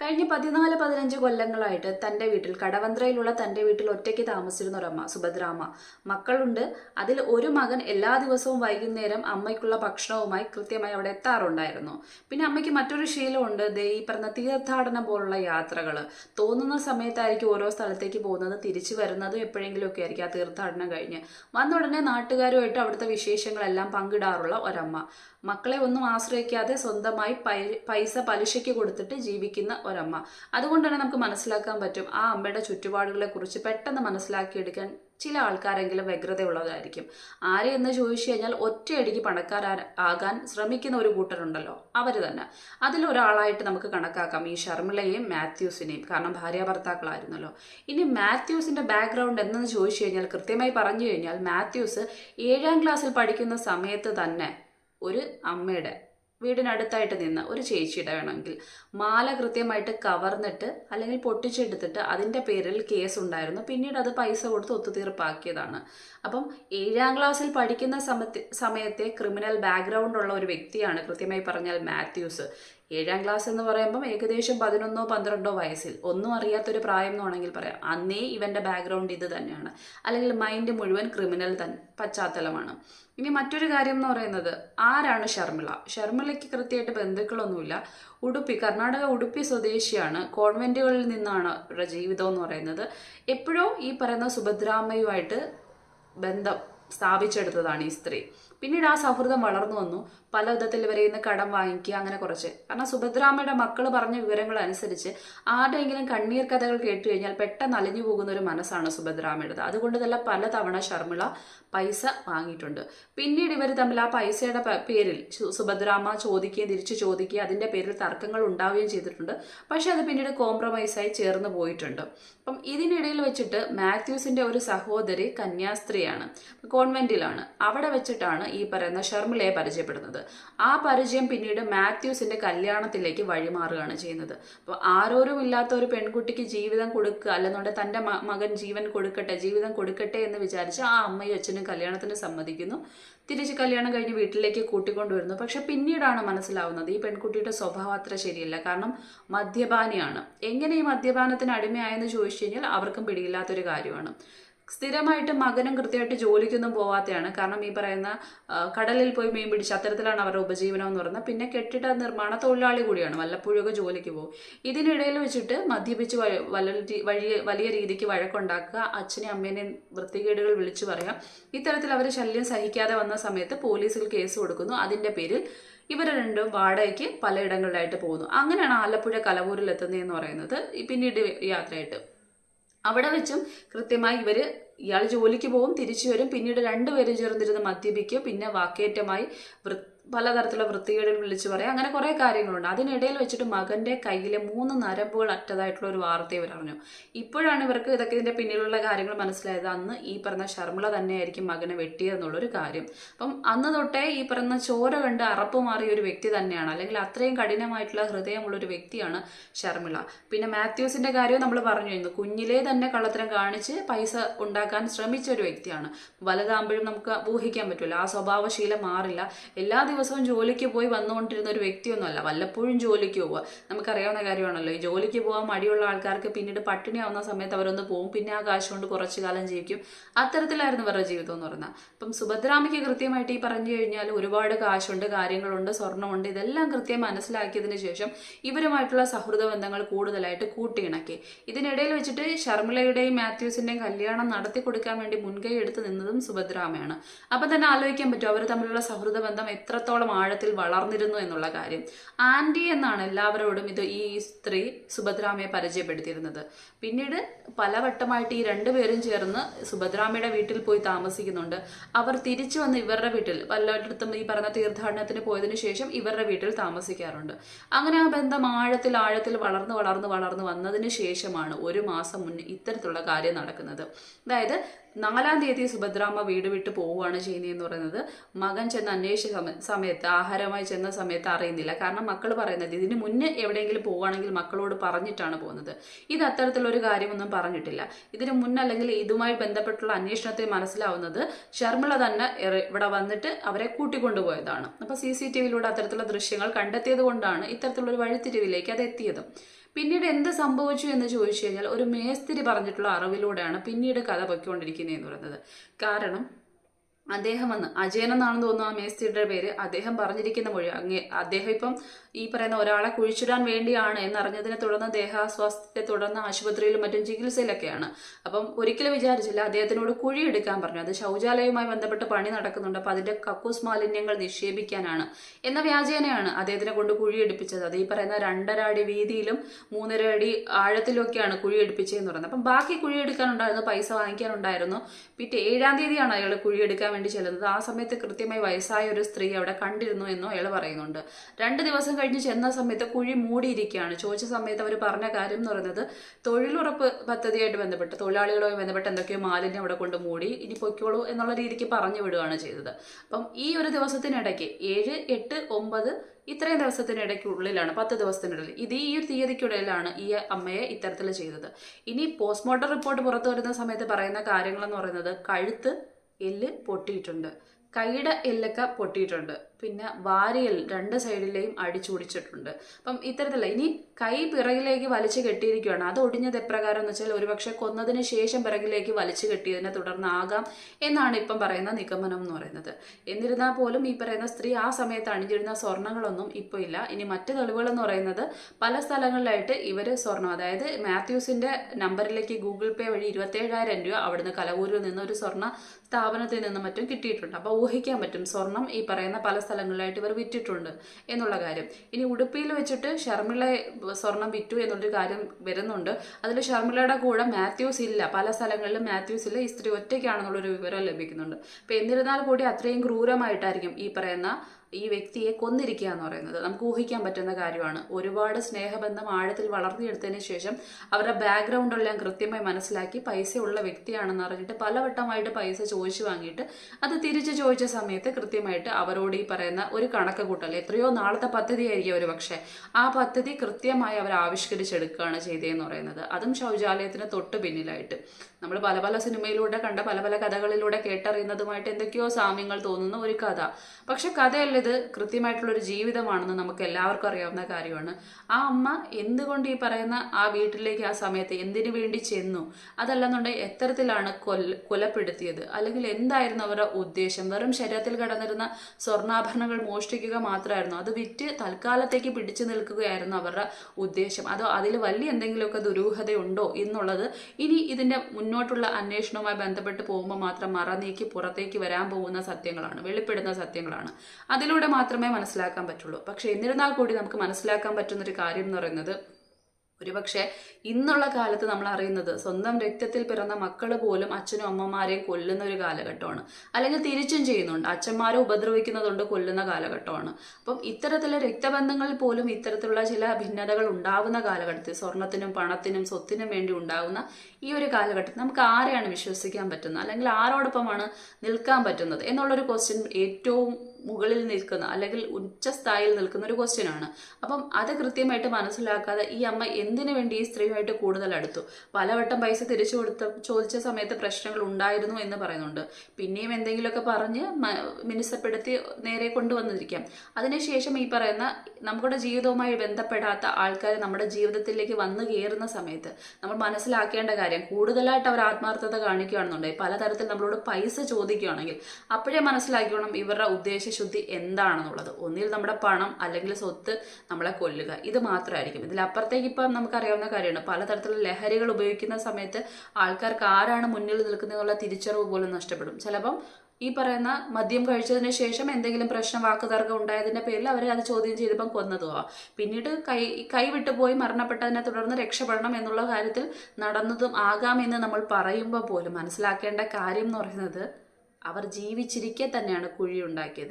കഴിഞ്ഞ പതിനാല് പതിനഞ്ച് കൊല്ലങ്ങളായിട്ട് തന്റെ വീട്ടിൽ കടവന്ത്രയിലുള്ള തന്റെ വീട്ടിൽ ഒറ്റയ്ക്ക് താമസിച്ചിരുന്ന ഒരമ്മ സുഭദ്രാമ്മ. മക്കളുണ്ട്. അതിൽ ഒരു മകൻ എല്ലാ ദിവസവും വൈകുന്നേരം അമ്മയ്ക്കുള്ള ഭക്ഷണവുമായി കൃത്യമായി അവിടെ എത്താറുണ്ടായിരുന്നു. പിന്നെ അമ്മയ്ക്ക് മറ്റൊരു ശീലമുണ്ട്. ഈ പറഞ്ഞ തീർത്ഥാടനം പോലുള്ള യാത്രകൾ തോന്നുന്ന സമയത്തായിരിക്കും ഓരോ സ്ഥലത്തേക്ക് പോകുന്നത് തിരിച്ചു വരുന്നതും എപ്പോഴെങ്കിലുമൊക്കെ ആയിരിക്കും ആ തീർത്ഥാടനം കഴിഞ്ഞ്. വന്ന ഉടനെ നാട്ടുകാരുമായിട്ട് അവിടുത്തെ വിശേഷങ്ങളെല്ലാം പങ്കിടാറുള്ള ഒരമ്മ. മക്കളെ ഒന്നും ആശ്രയിക്കാതെ സ്വന്തമായി പൈസ പലിശയ്ക്ക് കൊടുത്തിട്ട് ജീവിക്കുന്ന ഒരമ്മ. അതുകൊണ്ടാണ് നമുക്ക് മനസ്സിലാക്കാൻ പറ്റും ആ അമ്മയുടെ ചുറ്റുപാടുകളെ കുറിച്ച് പെട്ടെന്ന് മനസ്സിലാക്കിയെടുക്കാൻ ചില ആൾക്കാരെങ്കിലും വ്യഗ്രതയുള്ളതായിരിക്കും. ആരെ എന്ന് ചോദിച്ചു കഴിഞ്ഞാൽ ഒറ്റയടിക്ക് പണക്കാരാ ആകാൻ ശ്രമിക്കുന്ന ഒരു കൂട്ടരുണ്ടല്ലോ. അവർ തന്നെ. അതിലൊരാളായിട്ട് നമുക്ക് കണക്കാക്കാം ഈ ഷർമിളയെയും മാത്യൂസിനെയും. കാരണം ഭാര്യ ഭർത്താക്കളായിരുന്നല്ലോ. ഇനി മാത്യൂസിന്റെ ബാക്ക്ഗ്രൗണ്ട് എന്തെന്ന് ചോദിച്ചു കഴിഞ്ഞാൽ കൃത്യമായി പറഞ്ഞു കഴിഞ്ഞാൽ മാത്യൂസ് ഏഴാം ക്ലാസ്സിൽ പഠിക്കുന്ന സമയത്ത് തന്നെ ഒരു അമ്മയുടെ വീടിനടുത്തായിട്ട് നിന്ന് ഒരു ചേച്ചിയുടെ വേണമെങ്കിൽ മാല കൃത്യമായിട്ട് കവർന്നിട്ട് അല്ലെങ്കിൽ പൊട്ടിച്ചെടുത്തിട്ട് അതിന്റെ പേരിൽ കേസ് ഉണ്ടായിരുന്നു പിന്നീട് അത് പൈസ കൊടുത്ത് ഒത്തുതീർപ്പാക്കിയതാണ്. അപ്പം ഏഴാം ക്ലാസ്സിൽ പഠിക്കുന്ന സമയത്തെ സമയത്തെ ക്രിമിനൽ ബാക്ക്ഗ്രൗണ്ട് ഉള്ള ഒരു വ്യക്തിയാണ് കൃത്യമായി പറഞ്ഞാൽ മാത്യൂസ്. ഏഴാം ക്ലാസ് എന്ന് പറയുമ്പം ഏകദേശം പതിനൊന്നോ പന്ത്രണ്ടോ വയസ്സിൽ. ഒന്നും അറിയാത്തൊരു പ്രായം എന്ന് വേണമെങ്കിൽ പറയാം. അന്നേ ഇവന്റെ ബാക്ക്ഗ്രൗണ്ട് ഇത് തന്നെയാണ്. അല്ലെങ്കിൽ മൈൻഡ് മുഴുവൻ ക്രിമിനൽ തൻ പശ്ചാത്തലമാണ്. ഇനി മറ്റൊരു കാര്യം എന്ന് പറയുന്നത് ആരാണ് ഷർമിള? ഷർമിളയ്ക്ക് കൃത്യമായിട്ട് ബന്ധുക്കളൊന്നുമില്ല. ഉടുപ്പി കർണാടക ഉടുപ്പി സ്വദേശിയാണ്. കോൺവെന്റുകളിൽ നിന്നാണ് ജീവിതം എന്ന് പറയുന്നത്. എപ്പോഴോ ഈ പറയുന്ന സുഭദ്രാമ്മയുമായിട്ട് ബന്ധം സ്ഥാപിച്ചെടുത്തതാണ് ഈ സ്ത്രീ. പിന്നീട് ആ സൗഹൃദം വളർന്നു വന്നു. പല വിധത്തിൽ ഇവരെ ഇന്ന് കടം വാങ്ങിക്കുക അങ്ങനെ കുറച്ച്. കാരണം സുഭദ്രാമയുടെ മക്കൾ പറഞ്ഞ വിവരങ്ങൾ അനുസരിച്ച് ആരുടെയെങ്കിലും കണ്ണീർ കഥകൾ കേട്ടു കഴിഞ്ഞാൽ പെട്ടെന്ന് അലിഞ്ഞു പോകുന്ന ഒരു മനസ്സാണ് സുഭദ്രാമ്മയുടേത്. അതുകൊണ്ട് തന്നെ പലതവണ ശർമിള പൈസ വാങ്ങിയിട്ടുണ്ട്. പിന്നീട് ഇവർ തമ്മിൽ ആ പൈസയുടെ പേരിൽ സുഭദ്രാമ ചോദിക്കുകയും തിരിച്ചു ചോദിക്കുകയും അതിന്റെ പേരിൽ തർക്കങ്ങൾ ഉണ്ടാവുകയും ചെയ്തിട്ടുണ്ട്. പക്ഷെ അത് പിന്നീട് കോംപ്രമൈസായി ചേർന്ന് പോയിട്ടുണ്ട്. അപ്പം ഇതിനിടയിൽ വെച്ചിട്ട് മാത്യൂസിന്റെ ഒരു സഹോദരി കന്യാസ്ത്രീയാണ് കോൺവെന്റിലാണ് അവിടെ വെച്ചിട്ടാണ് ഈ പറയുന്ന ഷർമിളയെ പരിചയപ്പെടുന്നത്. ആ പരിചയം പിന്നീട് മാത്യൂസിന്റെ കല്യാണത്തിലേക്ക് വഴിമാറുകയാണ് ചെയ്യുന്നത്. അപ്പോൾ ആരോരും ഇല്ലാത്ത ഒരു പെൺകുട്ടിക്ക് ജീവിതം കൊടുക്കുക അല്ലെന്നുണ്ടെങ്കിൽ തന്റെ മകൻ ജീവൻ കൊടുക്കട്ടെ ജീവിതം കൊടുക്കട്ടെ എന്ന് വിചാരിച്ച് ആ അമ്മയും അച്ഛനും കല്യാണത്തിന് സമ്മതിക്കുന്നു. തിരിച്ച് കല്യാണം കഴിഞ്ഞ് വീട്ടിലേക്ക് കൂട്ടിക്കൊണ്ടുവരുന്നു. പക്ഷെ പിന്നീടാണ് മനസ്സിലാവുന്നത് ഈ പെൺകുട്ടിയുടെ സ്വഭാവം അത്ര ശരിയല്ല. കാരണം മദ്യപാനിയാണ്. എങ്ങനെ ഈ മദ്യപാനത്തിന് അടിമയായെന്ന് ചോദിച്ചു കഴിഞ്ഞാൽ അവർക്കും പിടിയില്ലാത്തൊരു കാര്യമാണ്. സ്ഥിരമായിട്ട് മകനും കൃത്യമായിട്ട് ജോലിക്കൊന്നും പോവാത്തയാണ്. കാരണം ഈ പറയുന്ന കടലിൽ പോയി മീൻ പിടിച്ച് അത്തരത്തിലാണ് അവരുടെ ഉപജീവനം എന്ന് പറയുന്നത്. പിന്നെ കെട്ടിട നിർമ്മാണ തൊഴിലാളി കൂടിയാണ്. വല്ലപ്പോഴൊക്കെ ജോലിക്ക് പോകും. ഇതിനിടയിൽ വെച്ചിട്ട് മദ്യപിച്ച് വലിയ വലിയ രീതിക്ക് വഴക്കുണ്ടാക്കുക അച്ഛനെയും അമ്മേനെയും വൃത്തികേടുകൾ വിളിച്ചു പറയാം. ഇത്തരത്തിൽ അവർ ശല്യം സഹിക്കാതെ വന്ന സമയത്ത് പോലീസിൽ കേസ് കൊടുക്കുന്നു. അതിന്റെ പേരിൽ ഇവർ രണ്ടും വാടകയ്ക്ക് പലയിടങ്ങളിലായിട്ട് പോകുന്നു. അങ്ങനെയാണ് ആലപ്പുഴ കലവൂരിൽ എത്തുന്നതെന്ന് പറയുന്നത് പിന്നീട് യാത്രയായിട്ട്. അവിടെ വെച്ചും കൃത്യമായി ഇവർ ഇയാൾ ജോലിക്ക് പോകും തിരിച്ചു വരും. പിന്നീട് രണ്ടുപേരും ചേർന്നിരുന്ന് മദ്യപിക്കും. പിന്നെ വാക്കേറ്റമായി വൃ- പലതരത്തിലുള്ള വൃത്തികേടിൽ വിളിച്ചു പറയാം. അങ്ങനെ കുറേ കാര്യങ്ങളുണ്ട്. അതിനിടയിൽ വെച്ചിട്ട് മകന്റെ കയ്യിലെ മൂന്ന് നരമ്പുകൾ അറ്റതായിട്ടുള്ള ഒരു വാർത്ത ഇവർ അറിഞ്ഞു. ഇപ്പോഴാണ് ഇവർക്ക് ഇതൊക്കെ ഇതിന്റെ പിന്നിലുള്ള കാര്യങ്ങൾ മനസ്സിലായത്. അന്ന് ഈ പറഞ്ഞ ശർമ്മിള തന്നെയായിരിക്കും മകനെ വെട്ടിയതെന്നുള്ളൊരു കാര്യം. അപ്പം അന്ന് തൊട്ടേ ഈ പറഞ്ഞ ചോര കണ്ട് അറപ്പ് മാറിയ ഒരു വ്യക്തി തന്നെയാണ്. അല്ലെങ്കിൽ അത്രയും കഠിനമായിട്ടുള്ള ഹൃദയമുള്ള ഒരു വ്യക്തിയാണ് ശർമ്മിള. പിന്നെ മാത്യൂസിന്റെ കാര്യവും നമ്മൾ പറഞ്ഞു. കഴിഞ്ഞു കുഞ്ഞിലേ തന്നെ കള്ളത്തരം കാണിച്ച് പൈസ ഉണ്ടാക്കാൻ ശ്രമിച്ച ഒരു വ്യക്തിയാണ്. വലുതാകുമ്പോഴും നമുക്ക് ഊഹിക്കാൻ പറ്റില്ല ആ സ്വഭാവശീലം മാറില്ല. എല്ലാ ദിവസവും ജോലിക്ക് പോയി വന്നുകൊണ്ടിരുന്ന ഒരു വ്യക്തിയൊന്നുമല്ല. വല്ലപ്പോഴും ജോലിക്ക് പോവുക. നമുക്കറിയാവുന്ന കാര്യമാണല്ലോ. ഈ ജോലിക്ക് പോകാൻ മടിയുള്ള ആൾക്കാർക്ക് പിന്നീട് പട്ടിണിയാവുന്ന സമയത്ത് അവരൊന്ന് പോകും പിന്നെ ആ കാശ് കൊണ്ട് കുറച്ചു കാലം ജീവിക്കും. അത്തരത്തിലായിരുന്നു അവരുടെ ജീവിതം എന്ന് പറഞ്ഞാൽ. അപ്പം സുഭദ്രാമയ്ക്ക് കൃത്യമായിട്ട് ഈ പറഞ്ഞു കഴിഞ്ഞാൽ ഒരുപാട് കാശുണ്ട് കാര്യങ്ങളുണ്ട് സ്വർണമുണ്ട് ഇതെല്ലാം കൃത്യം മനസ്സിലാക്കിയതിന് ശേഷം ഇവരുമായിട്ടുള്ള സൗഹൃദ ബന്ധങ്ങൾ കൂടുതലായിട്ട് കൂട്ടിയിണക്കി. ഇതിനിടയിൽ വെച്ചിട്ട് ശർമിളയുടെയും മാത്യൂസിന്റെയും കല്യാണം നടത്തി കൊടുക്കാൻ വേണ്ടി മുൻകൈ എടുത്ത് നിന്നതും സുഭദ്രാമയാണ്. അപ്പം തന്നെ ആലോചിക്കാൻ പറ്റും. അവർ തമ്മിലുള്ള സൗഹൃദ ബന്ധം എത്രത്തോളം ആഴത്തിൽ വളർന്നിരുന്നു എന്നുള്ള കാര്യം. ആന്റി എന്നാണ് എല്ലാവരോടും ഇത് ഈ സ്ത്രീ സുഭദ്രാമയെ പരിചയപ്പെടുത്തിയിരുന്നത്. പിന്നീട് പലവട്ടമായിട്ട് ഈ രണ്ടുപേരും ചേർന്ന് സുഭദ്രാമയുടെ വീട്ടിൽ പോയി താമസിക്കുന്നുണ്ട്. അവർ തിരിച്ചു വന്ന് ഇവരുടെ വീട്ടിൽ പലയിടത്തും ഈ പറഞ്ഞ തീർത്ഥാടനത്തിന് പോയതിനു ശേഷം ഇവരുടെ വീട്ടിൽ താമസിക്കാറുണ്ട്. അങ്ങനെ ആ ബന്ധം ആഴത്തിൽ ആഴത്തിൽ വളർന്ന് വളർന്ന് വളർന്ന് വന്നതിന് ശേഷമാണ് ഒരു മാസം മുന്നേ ഇത്തരത്തിലുള്ള കാര്യം നടക്കുന്നത്. അതായത് നാലാം തീയതി സുഭദ്രാമ്മ വീട് വിട്ട് പോവുകയാണ് ചെയ്യുന്നതെന്ന് പറയുന്നത്. മകൻ ചെന്ന് അന്വേഷിച്ച സമ- സമയത്ത് ആഹാരമായി ചെന്ന സമയത്ത് അറിയുന്നില്ല. കാരണം മക്കൾ പറയുന്നത് ഇതിന് മുന്നേ എവിടെയെങ്കിലും പോവുകയാണെങ്കിൽ മക്കളോട് പറഞ്ഞിട്ടാണ് പോകുന്നത്. ഇത് അത്തരത്തിലൊരു കാര്യമൊന്നും പറഞ്ഞിട്ടില്ല. ഇതിന് മുന്നേ അല്ലെങ്കിൽ ഇതുമായി ബന്ധപ്പെട്ടുള്ള അന്വേഷണത്തിൽ മനസ്സിലാവുന്നത് ശർമ്മിള തന്നെ ഇവിടെ വന്നിട്ട് അവരെ കൂട്ടിക്കൊണ്ടുപോയതാണ്. അപ്പോൾ സി സി ടി വിയിലൂടെ അത്തരത്തിലുള്ള ദൃശ്യങ്ങൾ കണ്ടെത്തിയത് കൊണ്ടാണ് ഇത്തരത്തിലുള്ള ഒരു വഴിത്തിരിവിലേക്ക് അത് എത്തിയത്. പിന്നീട് എന്ത് സംഭവിച്ചു എന്ന് ചോദിച്ചു കഴിഞ്ഞാൽ ഒരു മേസ്തിരി പറഞ്ഞിട്ടുള്ള അറിവിലൂടെയാണ് പിന്നീട് കഥ പൊയ്ക്കൊണ്ടിരിക്കുന്നത് എന്ന് പറയുന്നത്. കാരണം അദ്ദേഹം വന്ന് അജയൻ എന്നാണെന്ന് തോന്നുന്നു ആ മേസ്തിരിയുടെ പേര് അദ്ദേഹം പറഞ്ഞിരിക്കുന്ന മൊഴി അങ്ങേ അദ്ദേഹം ഇപ്പം ഈ പറയുന്ന ഒരാളെ കുഴിച്ചിടാൻ വേണ്ടിയാണ് എന്നറിഞ്ഞതിനെ തുടർന്ന് ദേഹാസ്വാസ്ഥ്യത്തെ തുടർന്ന് ആശുപത്രിയിലും മറ്റും ചികിത്സയിലൊക്കെയാണ്. അപ്പം ഒരിക്കലും വിചാരിച്ചില്ല അദ്ദേഹത്തിനോട് കുഴി എടുക്കാൻ പറഞ്ഞു. അത് ശൗചാലയവുമായി ബന്ധപ്പെട്ട് പണി നടക്കുന്നുണ്ട്. അപ്പം അതിന്റെ കക്കൂസ് മാലിന്യങ്ങൾ നിക്ഷേപിക്കാനാണ് എന്ന വ്യാജേനയാണ് അദ്ദേഹത്തിനെ കൊണ്ട് കുഴി എടുപ്പിച്ചത്. അത് ഈ പറയുന്ന രണ്ടര അടി വീതിയിലും മൂന്നര അടി ആഴത്തിലും ഒക്കെയാണ് കുഴി എടുപ്പിച്ചതെന്ന് പറയുന്നത്. അപ്പം ബാക്കി കുഴി എടുക്കാനുണ്ടായിരുന്നു പൈസ വാങ്ങിക്കാനുണ്ടായിരുന്നു. പിറ്റേ ഏഴാം തീയതിയാണ് അയാൾ കുഴി എടുക്കാൻ വേണ്ടി ചെല്ലുന്നത്. ആ സമയത്ത് കൃത്യമായി വയസ്സായ ഒരു സ്ത്രീ അവിടെ കണ്ടിരുന്നു എന്നും അയാൾ പറയുന്നുണ്ട്. രണ്ട് ദിവസം കഴിഞ്ഞ് ചെന്ന സമയത്ത് കുഴി മൂടിയിരിക്കുകയാണ്. ചോദിച്ച സമയത്ത് അവർ പറഞ്ഞ കാര്യം എന്ന് പറയുന്നത് തൊഴിലുറപ്പ് പദ്ധതിയായിട്ട് ബന്ധപ്പെട്ട് തൊഴിലാളികളുമായി ബന്ധപ്പെട്ട് എന്തൊക്കെയോ മാലിന്യം അവിടെ കൊണ്ട് മൂടി ഇനി പൊയ്ക്കോളൂ എന്നുള്ള രീതിക്ക് പറഞ്ഞു വിടുകയാണ് ചെയ്തത്. അപ്പം ഈ ഒരു ദിവസത്തിനിടയ്ക്ക് ഏഴ് എട്ട് ഒമ്പത് ഇത്രയും ദിവസത്തിനിടയ്ക്കുള്ളിലാണ് പത്ത് ദിവസത്തിനിടയിൽ ഇത് ഈ ഒരു തീയതിക്കുള്ളിലാണ് ഈ അമ്മയെ ഇത്തരത്തിൽ ചെയ്തത്. ഇനി പോസ്റ്റ്മോർട്ടം റിപ്പോർട്ട് പുറത്തു വരുന്ന സമയത്ത് പറയുന്ന കാര്യങ്ങളെന്ന് പറയുന്നത് കഴുത്ത് എല്ല് പൊട്ടിയിട്ടുണ്ട്. കൈയുടെ എല്ലൊക്കെ പൊട്ടിയിട്ടുണ്ട്. പിന്നെ വാരിയൽ രണ്ട് സൈഡിലെയും അടിച്ചുടിച്ചിട്ടുണ്ട് അപ്പം ഇത്തരത്തിലുള്ള ഇനി കൈ പിറകിലേക്ക് വലിച്ചു കെട്ടിയിരിക്കുകയാണ്. അത് ഒടിഞ്ഞത് എപ്രകാരം എന്ന് വെച്ചാൽ ഒരുപക്ഷെ കൊന്നതിന് ശേഷം പിറകിലേക്ക് വലിച്ചു കെട്ടിയതിനെ തുടർന്നാകാം എന്നാണ് ഇപ്പം പറയുന്ന നിഗമനം എന്ന് പറയുന്നത്. എന്നിരുന്നാൽ പോലും ഈ പറയുന്ന സ്ത്രീ ആ സമയത്ത് അണിഞ്ഞിരുന്ന സ്വർണങ്ങളൊന്നും ഇപ്പോൾ ഇല്ല. ഇനി മറ്റ് തെളിവുകൾ എന്ന് പറയുന്നത് പല സ്ഥലങ്ങളിലായിട്ട് ഇവർ സ്വർണം അതായത് മാത്യൂസിന്റെ നമ്പറിലേക്ക് ഗൂഗിൾ പേ വഴി ഇരുപത്തേഴായിരം രൂപ അവിടുന്ന് കലവൂരിൽ നിന്ന് ഒരു സ്വർണ സ്ഥാപനത്തിൽ നിന്നും മറ്റും കിട്ടിയിട്ടുണ്ട്. അപ്പോൾ ഊഹിക്കാൻ പറ്റും സ്വർണം ഈ പറയുന്ന പല സ്ഥലങ്ങളിലായിട്ട് ഇവർ വിറ്റിട്ടുണ്ട് എന്നുള്ള കാര്യം. ഇനി ഉടുപ്പിയിൽ വെച്ചിട്ട് ഷർമിള സ്വർണം വിറ്റു എന്നുള്ളൊരു കാര്യം വരുന്നുണ്ട്. അതിൽ ഷർമിളയുടെ കൂടെ മാത്യൂസ് ഇല്ല. പല സ്ഥലങ്ങളിലും മാത്യൂസ് ഇല്ല. ഈ സ്ത്രീ ഒറ്റയ്ക്കാണെന്നുള്ളൊരു വിവരം ലഭിക്കുന്നുണ്ട്. അപ്പം എന്നിരുന്നാൽ കൂടി അത്രയും ക്രൂരമായിട്ടായിരിക്കും ഈ പറയുന്ന ഈ വ്യക്തിയെ കൊന്നിരിക്കുക എന്ന് പറയുന്നത്. നമുക്ക് ഊഹിക്കാൻ പറ്റുന്ന കാര്യമാണ്. ഒരുപാട് സ്നേഹബന്ധം ആഴത്തിൽ വളർത്തിയെടുത്തതിന് ശേഷം അവരുടെ ബാക്ക്ഗ്രൗണ്ട് എല്ലാം കൃത്യമായി മനസ്സിലാക്കി പൈസ ഉള്ള വ്യക്തിയാണെന്ന് അറിഞ്ഞിട്ട് പലവട്ടമായിട്ട് പൈസ ചോദിച്ചു വാങ്ങിയിട്ട് അത് തിരിച്ചു ചോദിച്ച സമയത്ത് കൃത്യമായിട്ട് അവരോട് ഈ പറയുന്ന ഒരു കണക്ക് കൂട്ടൽ എത്രയോ നാളത്തെ പദ്ധതി ആയിരിക്കും ഒരു പക്ഷേ ആ പദ്ധതി കൃത്യമായി അവർ ആവിഷ്കരിച്ചെടുക്കുകയാണ് ചെയ്തതെന്ന് പറയുന്നത്. അതും ശൗചാലയത്തിന് തൊട്ട് പിന്നിലായിട്ട്. നമ്മൾ പല പല സിനിമയിലൂടെ കണ്ട പല പല കഥകളിലൂടെ കേട്ടറിയുന്നതുമായിട്ട് എന്തൊക്കെയോ സാമ്യങ്ങൾ തോന്നുന്ന ഒരു കഥ. പക്ഷെ കഥയല്ല ഇത് കൃത്യമായിട്ടുള്ളൊരു ജീവിതമാണെന്ന് നമുക്ക് എല്ലാവർക്കും അറിയാവുന്ന കാര്യമാണ്. ആ അമ്മ എന്തുകൊണ്ട് ഈ പറയുന്ന ആ വീട്ടിലേക്ക് ആ സമയത്ത് എന്തിനു വേണ്ടി ചെന്നു? അതല്ലെന്നുണ്ടെങ്കിൽ എത്തരത്തിലാണ് കൊല്ല കൊലപ്പെടുത്തിയത്? അല്ലെങ്കിൽ എന്തായിരുന്നു അവരുടെ ഉദ്ദേശം? വെറും ശരീരത്തിൽ കടന്നിരുന്ന സ്വർണാഭരണങ്ങൾ മോഷ്ടിക്കുക മാത്രമായിരുന്നു. അത് വിറ്റ് തൽക്കാലത്തേക്ക് പിടിച്ചു നിൽക്കുകയായിരുന്നു അവരുടെ ഉദ്ദേശം. അതോ അതിൽ വലിയ എന്തെങ്കിലുമൊക്കെ ദുരൂഹതയുണ്ടോ എന്നുള്ളത് ഇനി ഇതിന്റെ മുന്നോട്ടുള്ള അന്വേഷണവുമായി ബന്ധപ്പെട്ട് പോകുമ്പോൾ മാത്രം മറ നീക്കി പുറത്തേക്ക് വരാൻ പോകുന്ന സത്യങ്ങളാണ്. വെളിപ്പെടുന്ന സത്യങ്ങളാണ്. അതിലൂടെ മാത്രമേ മനസ്സിലാക്കാൻ പറ്റുള്ളൂ. പക്ഷെ എന്നിരുന്നാൽ കൂടി നമുക്ക് മനസ്സിലാക്കാൻ പറ്റുന്ന ഒരു കാര്യം എന്ന് പറയുന്നത് ഒരുപക്ഷെ ഇന്നുള്ള കാലത്ത് നമ്മൾ അറിയുന്നത് സ്വന്തം രക്തത്തിൽ പിറന്ന മക്കൾ പോലും അച്ഛനും അമ്മമാരെയും കൊല്ലുന്ന ഒരു കാലഘട്ടമാണ്. അല്ലെങ്കിൽ തിരിച്ചും ചെയ്യുന്നുണ്ട്. അച്ഛന്മാരെ ഉപദ്രവിക്കുന്നതുകൊണ്ട് കൊല്ലുന്ന കാലഘട്ടമാണ്. അപ്പം ഇത്തരത്തിലുള്ള രക്തബന്ധങ്ങളിൽ പോലും ഇത്തരത്തിലുള്ള ചില ഭിന്നതകൾ ഉണ്ടാവുന്ന കാലഘട്ടത്തിൽ സ്വർണത്തിനും പണത്തിനും സ്വത്തിനും വേണ്ടി ഉണ്ടാകുന്ന ഈ ഒരു കാലഘട്ടത്തിൽ നമുക്ക് ആരെയാണ് വിശ്വസിക്കാൻ പറ്റുന്നത്? അല്ലെങ്കിൽ ആരോടൊപ്പമാണ് നിൽക്കാൻ പറ്റുന്നത്? എന്നുള്ളൊരു ക്വസ്റ്റ്യൻ ഏറ്റവും മുകളിൽ നിൽക്കുന്ന അല്ലെങ്കിൽ ഉച്ചസ്ഥായിൽ നിൽക്കുന്ന ഒരു ക്വസ്റ്റ്യൻ ആണ്. അപ്പം അത് കൃത്യമായിട്ട് മനസ്സിലാക്കാതെ ഈ അമ്മ എന്തിനു വേണ്ടി ഈ സ്ത്രീയുമായിട്ട് കൂടുതൽ അടുത്തു? പലവട്ടം പൈസ തിരിച്ചു കൊടുത്ത ചോദിച്ച സമയത്ത് പ്രശ്നങ്ങൾ ഉണ്ടായിരുന്നു എന്ന് പറയുന്നുണ്ട്. പിന്നെയും എന്തെങ്കിലുമൊക്കെ പറഞ്ഞ് മിനുസപ്പെടുത്തി നേരെ കൊണ്ടുവന്നിരിക്കാം. അതിനുശേഷം ഈ പറയുന്ന നമ്മുടെ ജീവിതവുമായി ബന്ധപ്പെടാത്ത ആൾക്കാർ നമ്മുടെ ജീവിതത്തിലേക്ക് വന്നു കയറുന്ന സമയത്ത് നമ്മൾ മനസ്സിലാക്കേണ്ട കാര്യം കൂടുതലായിട്ട് അവർ ആത്മാർത്ഥത കാണിക്കുകയാണെന്നുണ്ടെങ്കിൽ പലതരത്തിൽ നമ്മളോട് പൈസ ചോദിക്കുകയാണെങ്കിൽ അപ്പോഴേ മനസ്സിലാക്കിക്കോണം ഇവരുടെ ഉദ്ദേശശുദ്ധി എന്താണെന്നുള്ളത്. ഒന്നിൽ നമ്മുടെ പണം അല്ലെങ്കിൽ സ്വത്ത് നമ്മളെ കൊല്ലുക. ഇത് മാത്രമായിരിക്കും ഇതിലപ്പുറത്തേക്ക് ഇപ്പം നമുക്കറിയാവുന്ന കാര്യമാണ്. പലതരത്തിലുള്ള ലഹരികൾ ഉപയോഗിക്കുന്ന സമയത്ത് ആൾക്കാർക്ക് ആരാണ് മുന്നിൽ നിൽക്കുന്നതെന്നുള്ള തിരിച്ചറിവ് പോലും നഷ്ടപ്പെടും. ചിലപ്പം ഈ പറയുന്ന മദ്യം കഴിച്ചതിന് ശേഷം എന്തെങ്കിലും പ്രശ്നം വാക്കുതർക്കം ഉണ്ടായതിന്റെ പേരിൽ അവരെ അത് ചോദ്യം ചെയ്തപ്പം കൊന്നതുവാ പിന്നീട് കൈ കൈവിട്ടു പോയി മരണപ്പെട്ടതിനെ തുടർന്ന് രക്ഷപ്പെടണം എന്നുള്ള കാര്യത്തിൽ നടന്നതും ആകാമെന്ന് നമ്മൾ പറയുമ്പോൾ പോലും മനസ്സിലാക്കേണ്ട കാര്യം എന്ന് പറയുന്നത് അവർ ജീവിച്ചിരിക്കെ തന്നെയാണ് കുഴി ഉണ്ടാക്കിയത്